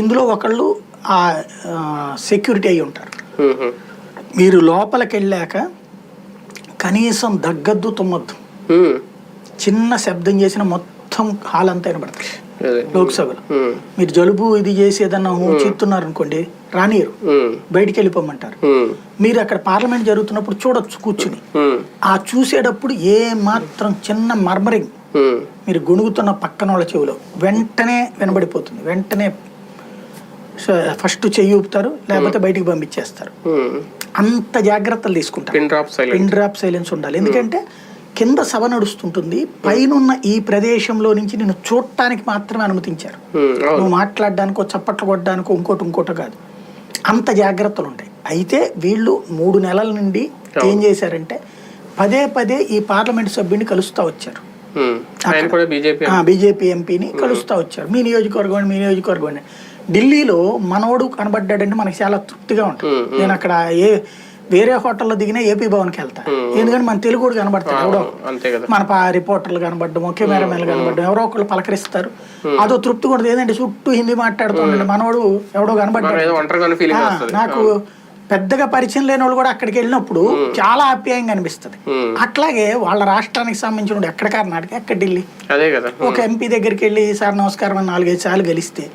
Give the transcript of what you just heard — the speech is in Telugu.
ఇందులో ఒకళ్ళు ఆ సెక్యూరిటీ అయి ఉంటారు. మీరు లోపలికి వెళ్ళాక కనీసం దగ్గద్దు తుమ్మద్దు. చిన్న శబ్దం చేసిన మొత్తం హాల్ అంతా వినబడుతుంది. లోక్సభలో. మీరు జలుబు ఇది చేసి ఏదన్నా చెప్తున్నారు అనుకోండి రానియరు బయటికి వెళ్ళిపోమంటారు మీరు అక్కడ పార్లమెంట్ జరుగుతున్నప్పుడు చూడొచ్చు కూర్చుని. ఆ చూసేటప్పుడు ఏ మాత్రం చిన్న మర్మరింగ్ మీరు గొణుగుతున్న పక్కన వాళ్ళ చెవిలో వెంటనే వినబడిపోతుంది. వెంటనే ఫస్ట్ చెయ్యి ఊపుతారు లేకపోతే బయటికి పంపించేస్తారు. ఉమ్. అంత జాగ్రత్తలు తీసుకుంటారు. పిన్ డ్రాప్ పిన్ సైలెన్స్ ఉండాలి. ఎందుకంటే కింద సభ నడుస్తుంటుంది. పైనున్న ఈ ప్రదేశంలో నుంచి నేను చూడటానికి మాత్రమే అనుమతించారు. నువ్వు మాట్లాడడానికో చప్పట్లు కొట్టడానికో ఇంకోటి ఇంకోటి కాదు. అంత జాగ్రత్తలు ఉంటాయి. అయితే వీళ్ళు మూడు నెలల నుండి ఏం చేశారంటే పదే పదే ఈ పార్లమెంట్ సభ్యుని కలుస్తూ వచ్చారు. బీజేపీ ఎంపీని కలుస్తూ వచ్చారు. మీ నియోజకవర్గం మీ నియోజకవర్గం. ఢిల్లీలో మనోడు కనబడ్డాడంటే మనకి చాలా తృప్తిగా ఉంటుంది. నేను అక్కడ ఏ వేరే హోటల్లో దిగినా ఏపీ భవన్కి వెళ్తా. ఎందుకంటే మన తెలుగు కూడా కనబడతాడు ఎవడో మన పా- రిపోర్టర్లు కనబడ్డము కెమెరామెన్లు కనబడ్డం ఎవరో ఒకళ్ళు పలకరిస్తారు. అదో తృప్తి కూడా ఏదంటే చుట్టూ హిందీ మాట్లాడుతుండే మనోడు ఎవడో కనబడ్డాడు. నాకు పెద్దగా పరిచయం లేని వాళ్ళు కూడా అక్కడికి వెళ్ళినప్పుడు చాలా ఆప్యాయంగా అనిపిస్తుంది. అట్లాగే వాళ్ళ రాష్ట్రానికి సంబంధించిన ఎక్కడ కర్ణాటక ఎక్కడ ఢిల్లీ? ఒక ఎంపీ దగ్గరికి వెళ్ళి సార్ నమస్కారం అని నాలుగైదు సార్లు గెలిస్తే